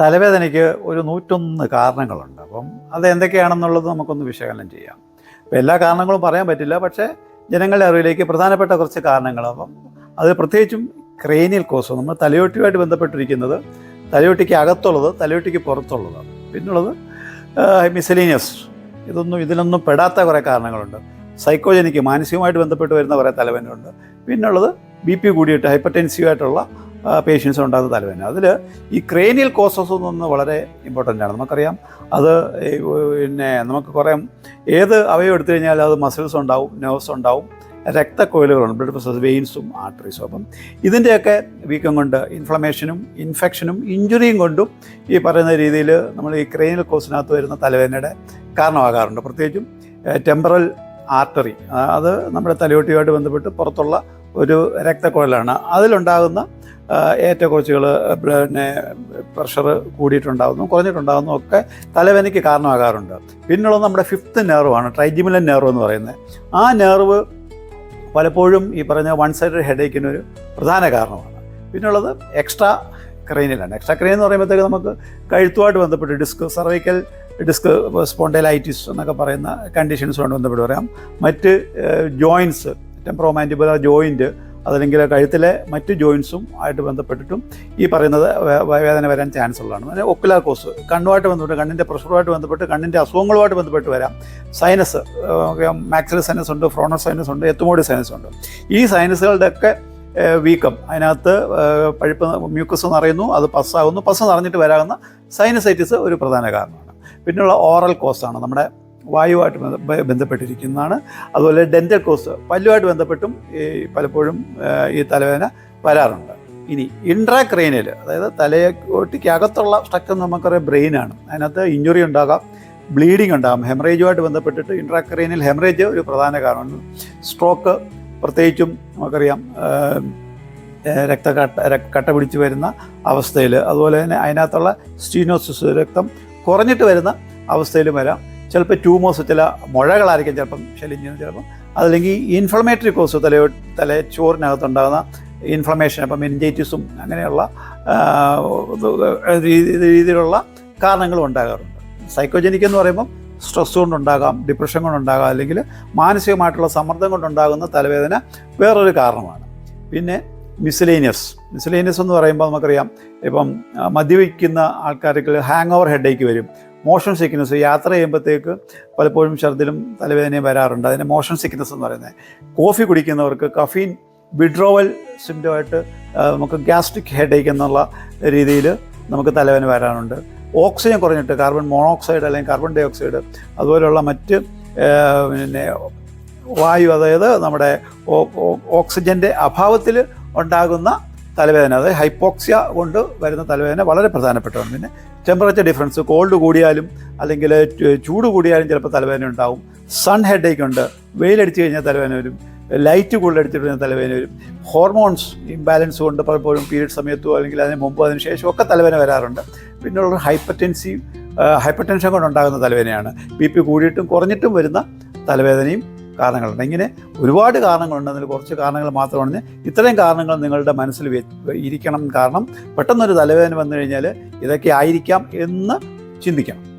തലവേദനയ്ക്ക് ഒരു നൂറ്റൊന്ന് കാരണങ്ങളുണ്ട്. അപ്പം അത് എന്തൊക്കെയാണെന്നുള്ളത് നമുക്കൊന്ന് വിശകലനം ചെയ്യാം. അപ്പം എല്ലാ കാരണങ്ങളും പറയാൻ പറ്റില്ല. പക്ഷേ ജനങ്ങളുടെ അറിവിലേക്ക് പ്രധാനപ്പെട്ട കുറച്ച് കാരണങ്ങൾ. അപ്പം അത് പ്രത്യേകിച്ചും ക്രേനിയൽ കോസ്. നമ്മൾ തലയോട്ടിയുമായിട്ട് ബന്ധപ്പെട്ടിരിക്കുന്നത് തലയോട്ടിക്ക് അകത്തുള്ളത് തലയോട്ടിക്ക് പുറത്തുള്ളത്. പിന്നുള്ളത് മിസലീനിയസ് ഇതൊന്നും ഇതിനൊന്നും പെടാത്ത കുറേ കാരണങ്ങളുണ്ട്. സൈക്കോജനിക്ക് മാനസികമായിട്ട് ബന്ധപ്പെട്ട് വരുന്ന കുറേ തലവേദനയുണ്ട് പിന്നുള്ളത് ബി പി കൂടിയിട്ട് ഹൈപ്പർ ടെൻസീവായിട്ടുള്ള പേഷ്യൻസ് ഉണ്ടാകുന്ന തലവേദന. അതിൽ ഈ ക്രേനിയൽ കോസസ് എന്നൊന്ന് വളരെ ഇമ്പോർട്ടന്റ് ആണ്. നമുക്കറിയാം അത് പിന്നെ നമുക്ക് കുറേ ഏത് അവയവം എടുത്തു കഴിഞ്ഞാൽ അത് മസിൽസ് ഉണ്ടാവും നെർവ്സ് ഉണ്ടാവും രക്തക്കോയിലുകളുണ്ട് ബ്ലഡ് പ്രസസ് വെയിൻസും ആർട്ടറീസും അപ്പം ഇതിന്റെയൊക്കെ വീക്കം കൊണ്ട് ഇൻഫ്ലമേഷനും ഇൻഫെക്ഷനും ഇഞ്ചുറിയും കൊണ്ടും ഈ പറയുന്ന രീതിയിൽ നമ്മൾ ഈ ക്രേനിയൽ കോസിനകത്ത് വരുന്ന തലവേദനയുടെ കാരണമാകാറുണ്ട്. പ്രത്യേകിച്ചും ടെമ്പറൽ ആർട്ടറി അത് നമ്മുടെ തലയോട്ടിയുമായിട്ട് ബന്ധപ്പെട്ട് പുറത്തുള്ള ഒരു രക്തക്കുഴലാണ്. അതിലുണ്ടാകുന്ന ഏറ്റക്കുറച്ചുകൾ പിന്നെ പ്രഷർ കൂടിയിട്ടുണ്ടാകുന്നു കുറഞ്ഞിട്ടുണ്ടാകുന്നു ഒക്കെ തലവേദനയ്ക്ക് കാരണമാകാറുണ്ട്. പിന്നുള്ളത് നമ്മുടെ ഫിഫ്ത്ത് നെർവാണ് ട്രൈജിമിലൻ നെർവ് എന്ന് പറയുന്നത്. ആ നെർവ് പലപ്പോഴും ഈ പറഞ്ഞ വൺ സൈഡ് ഹെഡേക്കിന് ഒരു പ്രധാന കാരണമാണ്. പിന്നുള്ളത് എക്സ്ട്രാ ക്രെയിനിലാണ് എക്സ്ട്രാ ക്രെയിൻ എന്ന് പറയുമ്പോഴത്തേക്ക് നമുക്ക് കഴുത്തുമായിട്ട് ബന്ധപ്പെട്ട് ഡിസ്ക് സർവൈക്കൽ ഡിസ്ക് സ്പോണ്ടൈലൈറ്റിസ് എന്നൊക്കെ പറയുന്ന കണ്ടീഷൻസുമായിട്ട് ബന്ധപ്പെട്ട് പറയാം. മറ്റ് ജോയിൻസ് ടെമ്പറോമാന്റിബുലർ ജോയിന്റ് അതല്ലെങ്കിൽ കഴുത്തിലെ മറ്റ് ജോയിൻസും ആയിട്ട് ബന്ധപ്പെട്ടിട്ടും ഈ പറയുന്നത് വേദന വരാൻ ചാൻസ് ഉള്ളതാണ്. പിന്നെ ഒക്കുലാർ കോസ് കണ്ണുമായിട്ട് ബന്ധപ്പെട്ട് കണ്ണിന്റെ പ്രഷറുമായിട്ട് ബന്ധപ്പെട്ട് കണ്ണിന്റെ അസുഖങ്ങളുമായിട്ട് ബന്ധപ്പെട്ട് വരാം. സൈനസ് മാക്സിൽ സൈനസ് ഉണ്ട് ഫ്രോണർ സൈനസ് ഉണ്ട് എത്തുമോടി സൈനസ് ഉണ്ട്. ഈ സൈനസുകളുടെയൊക്കെ വീക്കം അതിനകത്ത് പഴുപ്പ് മ്യൂക്കസ് നിറയുന്നു അത് പസ്സാകുന്നു പസ് നിറഞ്ഞിട്ട് വരാവുന്ന സൈനസൈറ്റിസ് ഒരു പ്രധാന കാരണമാണ്. പിന്നെയുള്ള ഓറൽ കോസാണ് നമ്മുടെ വായുവായിട്ട് ബന്ധപ്പെട്ടിരിക്കുന്നതാണ്. അതുപോലെ ഡെന്റൽ കോസ് പല്ലുമായിട്ട് ബന്ധപ്പെട്ടും ഈ പലപ്പോഴും ഈ തലവേദന വരാറുണ്ട്. ഇനി ഇൻട്രാക്രെയിനിൽ അതായത് തലയോട്ടിക്ക് അകത്തുള്ള സ്ട്രക്ചർ നമുക്കറിയാം ബ്രെയിനാണ് അതിനകത്ത് ഇഞ്ചുറി ഉണ്ടാകാം ബ്ലീഡിംഗ് ഉണ്ടാകും. ഹെമറേജുമായിട്ട് ബന്ധപ്പെട്ടിട്ട് ഇൻട്രാക്രെയിനിൽ ഹെമറേജ് ഒരു പ്രധാന കാരണമാണ്. സ്ട്രോക്ക് പ്രത്യേകിച്ചും നമുക്കറിയാം രക്ത കട്ട പിടിച്ച് വരുന്ന അവസ്ഥയിൽ. അതുപോലെ തന്നെ അതിനകത്തുള്ള സ്റ്റീനോസിസ് രക്തം കുറഞ്ഞിട്ട് വരുന്ന അവസ്ഥയിലും വരാം. ചിലപ്പോൾ ട്യൂമേഴ്സ് ചില മുഴകളായിരിക്കും ചിലപ്പം ശല്യം ചിലപ്പം. അതല്ലെങ്കിൽ ഇൻഫ്ലമേറ്ററി കോസ് തല തലച്ചോറിനകത്തുണ്ടാകുന്ന ഇൻഫ്ലമേഷൻ അപ്പം മെനിഞ്ചൈറ്റിസും അങ്ങനെയുള്ള രീതിയിലുള്ള കാരണങ്ങളും ഉണ്ടാകാറുണ്ട്. സൈക്കോജനിക് എന്ന് പറയുമ്പം സ്ട്രെസ് കൊണ്ടുണ്ടാകാം ഡിപ്രഷൻ കൊണ്ടുണ്ടാകാം അല്ലെങ്കിൽ മാനസികമായിട്ടുള്ള സമ്മർദ്ദം കൊണ്ടുണ്ടാകുന്ന തലവേദന വേറൊരു കാരണമാണ്. പിന്നെ മിസലേനിയസ് മിസലേനിയസ് എന്ന് പറയുമ്പോൾ നമുക്കറിയാം ഇപ്പം മദ്യപിക്കുന്ന ആൾക്കാർക്ക് ഹാങ് ഓവർ ഹെഡേക്ക് വരും. മോഷൻ സിക്നസ് യാത്ര ചെയ്യുമ്പോഴത്തേക്ക് പലപ്പോഴും ഛർദിലും തലവേദനയും വരാറുണ്ട്. അതിന് മോഷൻ സിക്നസ് എന്ന് പറയുന്നത് കോഫി കുടിക്കുന്നവർക്ക് കഫീൻ വിഡ്രോവൽ സിംറ്റമായിട്ട് നമുക്ക് ഗ്യാസ്ട്രിക് ഹെഡേക്ക് എന്നുള്ള രീതിയിൽ നമുക്ക് തലവേദന വരാറുണ്ട്. ഓക്സിജൻ കുറഞ്ഞിട്ട് കാർബൺ മോണോക്സൈഡ് അല്ലെങ്കിൽ കാർബൺ ഡൈ ഓക്സൈഡ് അതുപോലെയുള്ള മറ്റ് പിന്നെ വായു അതായത് നമ്മുടെ ഓക്സിജന്റെ അഭാവത്തിൽ ഉണ്ടാകുന്ന തലവേദന അതായത് ഹൈപ്പോക്സിയ കൊണ്ട് വരുന്ന തലവേദന വളരെ പ്രധാനപ്പെട്ടതാണ്. പിന്നെ ടെമ്പറേച്ചർ ഡിഫറൻസ് കോൾഡ് കൂടിയാലും അല്ലെങ്കിൽ ചൂട് കൂടിയാലും ചിലപ്പോൾ തലവേദന ഉണ്ടാവും. സൺ ഹെഡേക്ക് ഉണ്ട് വെയിലടിച്ച് കഴിഞ്ഞാൽ തലവേദന വരും ലൈറ്റ് കൂടുതലടിച്ചിട്ട് കഴിഞ്ഞാൽ തലവേദന വരും. ഹോർമോൺസ് ഇംബാലൻസ് കൊണ്ട് പലപ്പോഴും പീരീഡ് സമയത്തോ അല്ലെങ്കിൽ അതിന് മുമ്പ് അതിന് ശേഷം ഒക്കെ തലവേദന വരാറുണ്ട്. പിന്നെയുള്ള ഹൈപ്പർ ടെൻസീവ് ഹൈപ്പർ ടെൻഷൻ കൊണ്ടുണ്ടാകുന്ന തലവേദനയാണ്. ബി പി കൂടിയിട്ടും കുറഞ്ഞിട്ടും വരുന്ന തലവേദനയും കാരണങ്ങളുണ്ട്. ഇങ്ങനെ ഒരുപാട് കാരണങ്ങളുണ്ട്. അതിൽ കുറച്ച് കാരണങ്ങൾ മാത്രമാണ്. ഇത്രയും കാരണങ്ങൾ നിങ്ങളുടെ മനസ്സിൽ ഇരിക്കണം കാരണം പെട്ടെന്നൊരു തലവേദന വന്നു കഴിഞ്ഞാൽ ഇതൊക്കെ ആയിരിക്കാം എന്ന് ചിന്തിക്കണം.